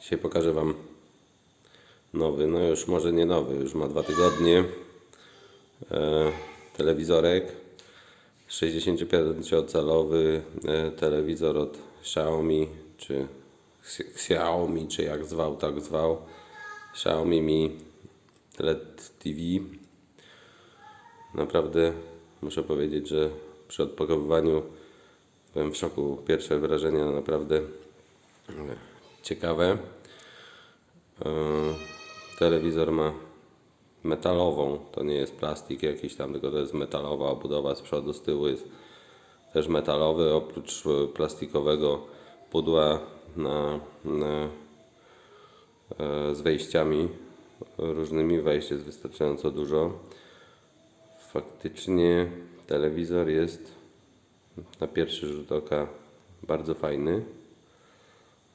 Dzisiaj pokażę Wam nowy, no już może nie nowy, już ma dwa tygodnie. E, telewizorek 65-calowy e, telewizor od Xiaomi, czy Xi- Xiaomi, czy jak zwał, tak zwał. Xiaomi Mi LED TV. Naprawdę muszę powiedzieć, że przy odpakowywaniu byłem w szoku. Pierwsze wrażenia naprawdę ciekawe. E, Telewizor ma metalową, to nie jest plastik jakiś tam, tylko to jest metalowa obudowa z przodu, z tyłu jest też metalowy, oprócz e, plastikowego pudła na, na, e, z wejściami różnymi, wejść jest wystarczająco dużo. Faktycznie telewizor jest na pierwszy rzut oka bardzo fajny.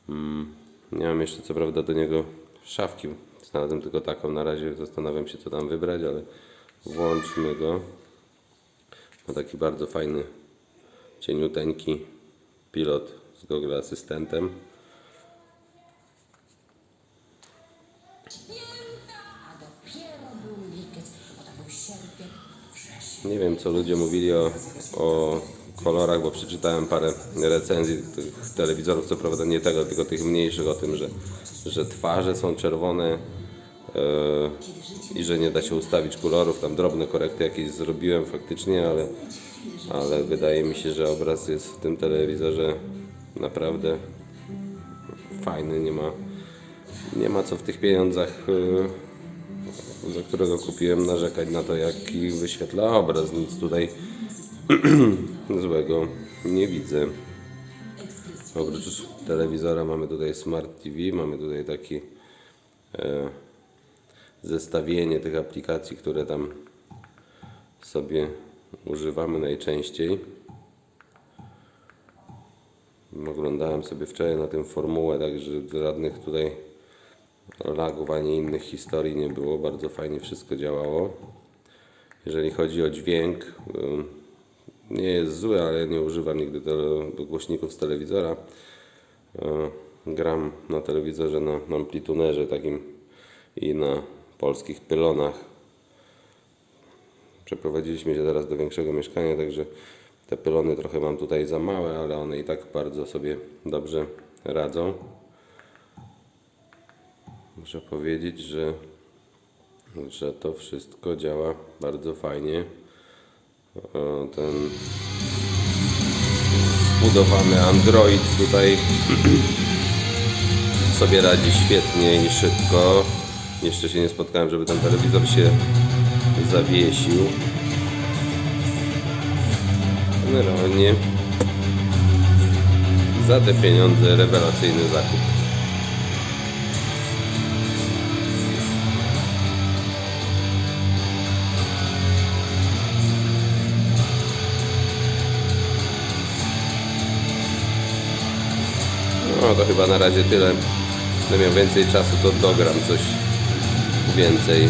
Mm, Nie mam jeszcze co prawda do niego szafki. Znalazłem tylko taką. Na razie zastanawiam się co tam wybrać, ale włączmy go. Ma taki bardzo fajny, cieniuteńki pilot z Google Asystentem. Nie wiem co ludzie mówili o, o kolorach, bo przeczytałem parę recenzji tych telewizorów, co prawda nie tego, tylko tych mniejszych, o tym, że, że twarze są czerwone e, i że nie da się ustawić kolorów. Tam drobne korekty jakieś zrobiłem faktycznie, ale, ale wydaje mi się, że obraz jest w tym telewizorze naprawdę fajny. Nie ma, nie ma co w tych pieniądzach e, za którego kupiłem, narzekać na to, jaki wyświetla obraz. Nic tutaj złego nie widzę. Oprócz telewizora mamy tutaj Smart TV, mamy tutaj takie e, zestawienie tych aplikacji, które tam sobie używamy najczęściej. Oglądałem sobie wczoraj na tym formułę, także żadnych tutaj lagów ani innych historii nie było. Bardzo fajnie wszystko działało. Jeżeli chodzi o dźwięk, ym, nie jest zły, ale nie używam nigdy tele, głośników z telewizora. Yy, Gram na telewizorze na amplitunerze takim i na polskich pylonach. Przeprowadziliśmy się teraz do większego mieszkania, także te pylony trochę mam tutaj za małe, ale one i tak bardzo sobie dobrze radzą. Muszę powiedzieć, że, że to wszystko działa bardzo fajnie. O, Ten zbudowany Android tutaj sobie radzi świetnie i szybko. Jeszcze się nie spotkałem, żeby ten telewizor się zawiesił. Generalnie za te pieniądze rewelacyjny zakup. To chyba na razie tyle. Gdybym miał więcej czasu, to dogram coś więcej.